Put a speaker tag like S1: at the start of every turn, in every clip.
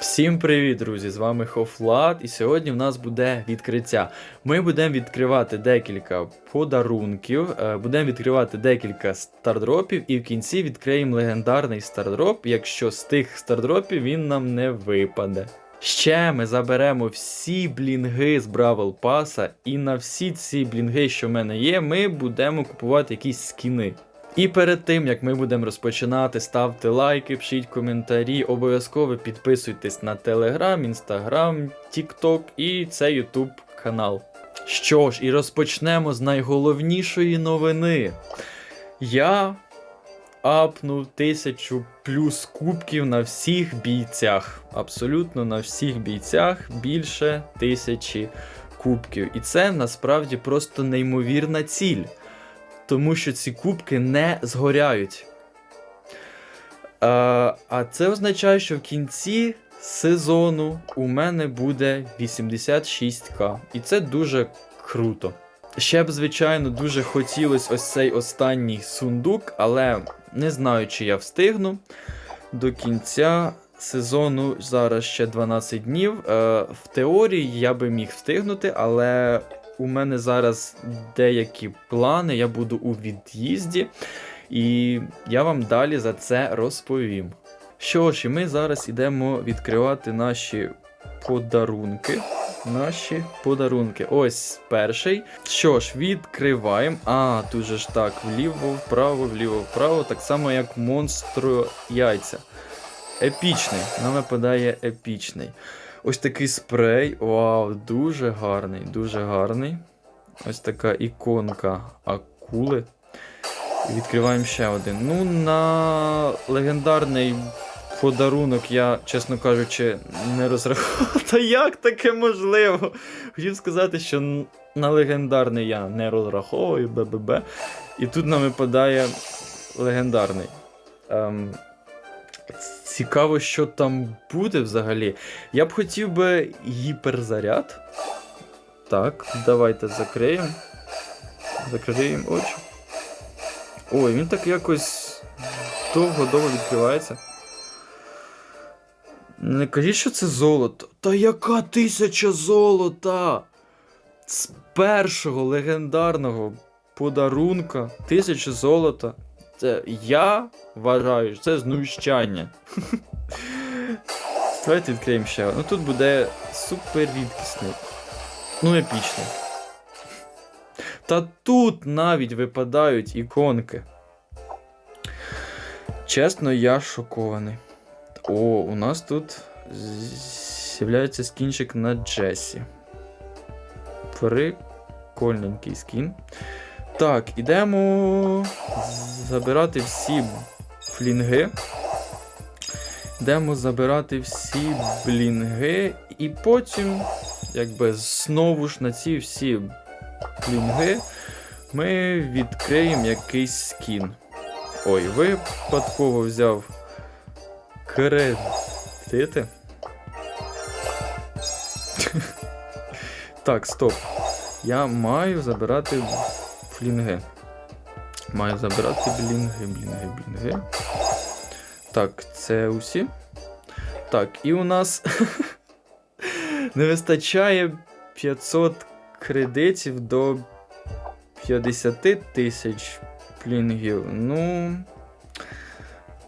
S1: Всім привіт, друзі! З вами Хофлад, і сьогодні в нас буде відкриття. Ми будемо відкривати декілька подарунків, е, будемо відкривати декілька стардропів, і в кінці відкриємо легендарний стардроп, якщо з тих стардропів він нам не випаде. Ще ми заберемо всі блінги з Бравл Паса, і на всі ці блінги, що в мене є, ми будемо купувати якісь скіни. І перед тим як ми будемо розпочинати, ставте лайки, пишіть коментарі, обов'язково підписуйтесь на Телеграм, Інстаграм, Тікток і цей Ютуб канал. Що ж, і розпочнемо з найголовнішої новини. Я апнув тисячу плюс кубків на всіх бійцях. Абсолютно на всіх бійцях більше тисячі кубків. І це насправді просто неймовірна ціль тому що ці кубки не згоряють. А, це означає, що в кінці сезону у мене буде 86к. І це дуже круто. Ще б, звичайно, дуже хотілося ось цей останній сундук, але не знаю, чи я встигну. До кінця сезону зараз ще 12 днів. Е, в теорії я би міг встигнути, але у мене зараз деякі плани, я буду у від'їзді, і я вам далі за це розповім. Що ж, і ми зараз йдемо відкривати наші подарунки. Наші подарунки. Ось перший. Що ж, відкриваємо. А, тут же ж так, вліво, вправо, вліво, вправо, так само, як монстро яйця. Епічний. Нам випадає епічний. Ось такий спрей. Вау, дуже гарний, дуже гарний. Ось така іконка акули. Відкриваємо ще один. Ну, на легендарний подарунок я, чесно кажучи, не розраховував. Та як таке можливо? Хотів сказати, що на легендарний я не розраховую, БББ. І тут нам випадає легендарний. Ем, Цікаво, що там буде взагалі. Я б хотів би гіперзаряд. Так, давайте закриємо. Закриємо очі. Ой, він так якось довго-довго відкривається. Не кажіть, що це золото. Та яка тисяча золота? З першого легендарного подарунка тисяча золота. Це я вважаю, що це знущання. Давайте відкриємо ще. Ну тут буде супер рідкісний. Ну, епічний. Та тут навіть випадають іконки. Чесно, я шокований. О, у нас тут з'являється скінчик на Джесі. Прикольненький скін. Так, ідемо забирати всі флінги. Йдемо забирати всі блінги, і потім, якби знову ж на ці всі блінги ми відкриємо якийсь скін. Ой, випадково взяв кредити. Так, стоп. Я маю забирати флінги. Маю забирати блінги, блінги, блінги. Так, це усі. Так, і у нас не вистачає 500 кредитів до 50 тисяч плінгів. Ну.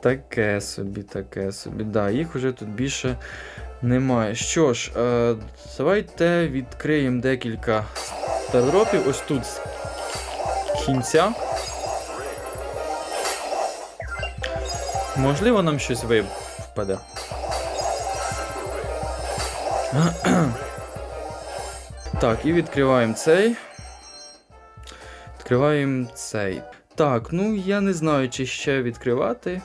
S1: Таке собі, таке собі. Да, їх вже тут більше немає. Що ж, е, давайте відкриємо декілька стардропів. Ось тут кінця. Можливо, нам щось випаде. Так, і відкриваємо цей. Відкриваємо цей. Так, ну я не знаю, чи ще відкривати.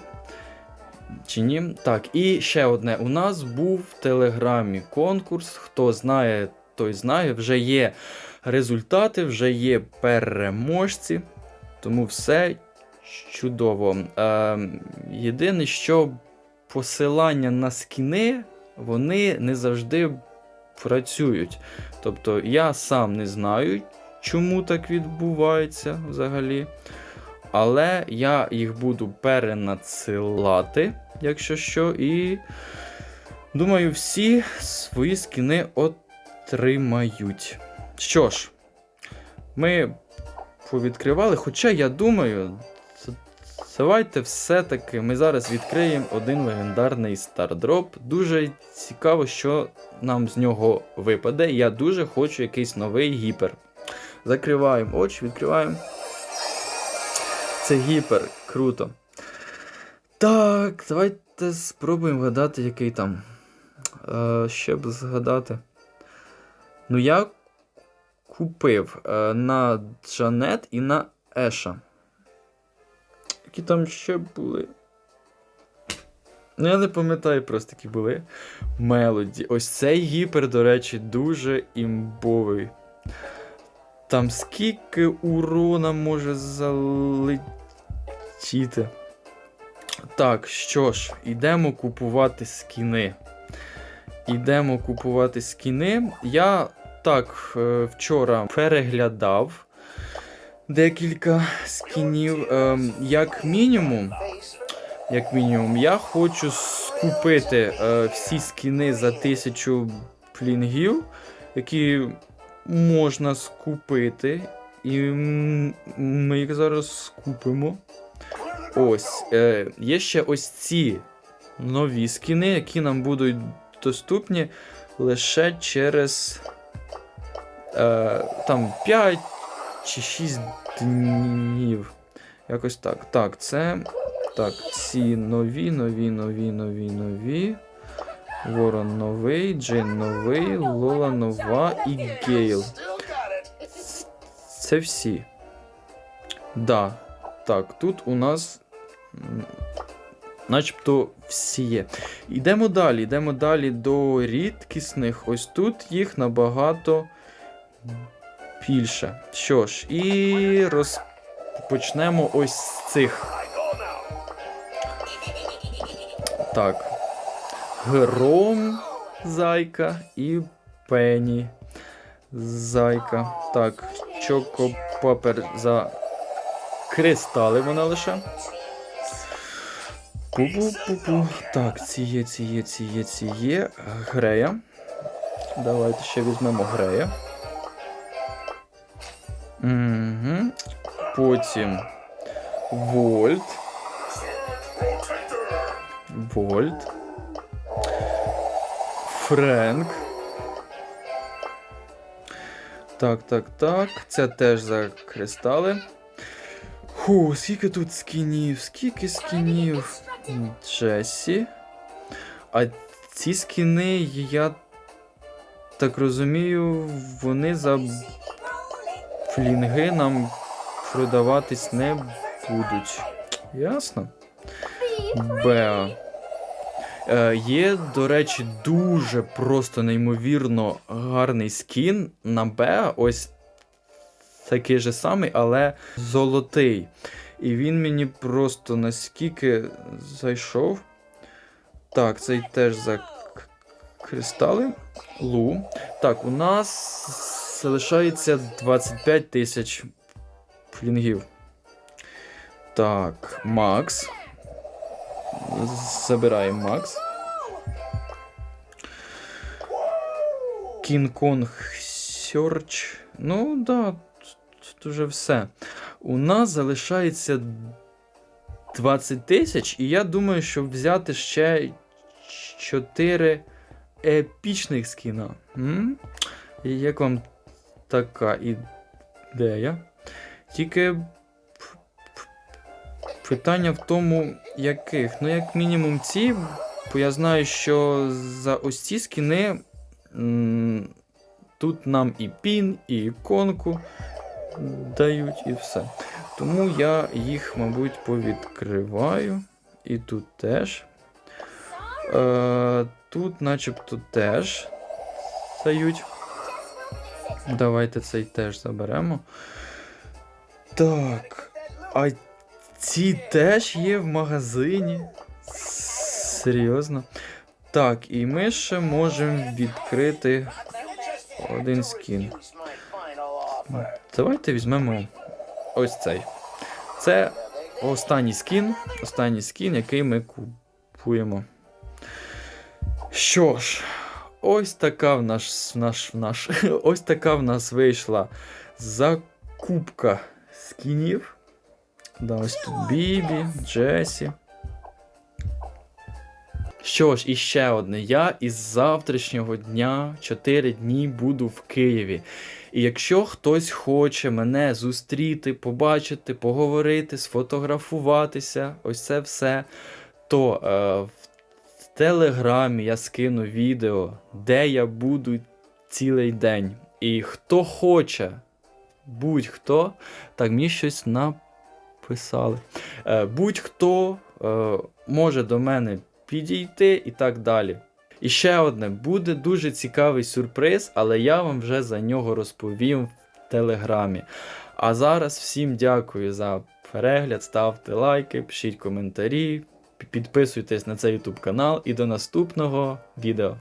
S1: Чи ні. Так, і ще одне. У нас був в Телеграмі конкурс. Хто знає, той знає. Вже є результати, вже є переможці. Тому все чудово. Е, єдине, що посилання на скіни, вони не завжди працюють. Тобто я сам не знаю, чому так відбувається взагалі. Але я їх буду перенадсилати, якщо що, і Думаю, всі свої скіни отримають. Що ж, ми повідкривали, хоча я думаю, давайте все-таки ми зараз відкриємо один легендарний стардроп. Дуже цікаво, що нам з нього випаде. Я дуже хочу якийсь новий гіпер. Закриваємо очі, відкриваємо. Це гіпер, круто. Так, давайте спробуємо вгадати, який там. Е, ще б згадати. Ну, я купив е, на Джанет і на Еша. Які там ще були? Ну, я не пам'ятаю просто, які були. Мелоді. Ось цей гіпер, до речі, дуже імбовий. Там скільки урона може залетіти. Так, що ж, йдемо купувати скіни. Йдемо купувати скіни. Я так е, вчора переглядав декілька скінів. Ем, як мінімум, як мінімум, я хочу скупити е, всі скіни за тисячу плінгів, які можна скупити. І ми їх зараз скупимо. Ось. Е, є ще ось ці нові скіни, які нам будуть доступні лише через е, там 5 чи 6 днів. Якось так. Так, це. Так, ці нові, нові, нові, нові, нові. Ворон новий, Джин новий, Лола нова і Гейл. Це всі. Да. Так, тут у нас. Начебто всі є. Йдемо далі, йдемо далі до рідкісних. Ось тут їх набагато більше. Що ж, і розпочнемо ось з цих. Так. Гром зайка і Пені зайка. Так, Чокопапер за кристали вона лише. Пу-пу-пу-пу. Так, ці є, ці є. Грея. Давайте ще візьмемо грея. Угу. Потім Вольт. Вольт. Френк. Так, так, так. Це теж за кристали. Фу, скільки тут скінів, скільки скінів. Джесі. А ці скіни, я так розумію, вони за флінги нам продаватись не будуть. Ясно? Беа. Е, є, до речі, дуже просто неймовірно гарний скін на Беа. Ось такий же самий, але золотий. І він мені просто наскільки зайшов. Так, цей теж за кристали. Лу. Так, у нас залишається 25 тисяч флінгів. Так, Макс. Забираємо Макс. Кінг-Конг Search. Ну, да, тут уже все. У нас залишається 20 тисяч, і я думаю, щоб взяти ще 4 епічних скіна. М? Як вам така ідея? Тільки питання в тому, яких. Ну, як мінімум, ці, бо я знаю, що за ось ці скіни тут нам і пін, і іконку дають, і все. Тому я їх, мабуть, повідкриваю. І тут теж. Е, тут, начебто, теж дають. Давайте цей теж заберемо. Так. А ці теж є в магазині. Серйозно. Так, і ми ще можемо відкрити один скін. Давайте візьмемо ось цей. Це останній скін. Останній скін, який ми купуємо. Що ж, ось така в наш, в наш, в наш, ось така в нас вийшла закупка скінів. Да, ось тут Бібі, Джесі. Що ж, і ще одне. Я із завтрашнього дня 4 дні буду в Києві. І якщо хтось хоче мене зустріти, побачити, поговорити, сфотографуватися, ось це все, то е, в телеграмі я скину відео, де я буду цілий день. І хто хоче, будь-хто, так мені щось написали. Е, будь-хто е, може до мене підійти і так далі. І ще одне, буде дуже цікавий сюрприз, але я вам вже за нього розповім в телеграмі. А зараз всім дякую за перегляд, ставте лайки, пишіть коментарі, підписуйтесь на цей YouTube канал і до наступного відео.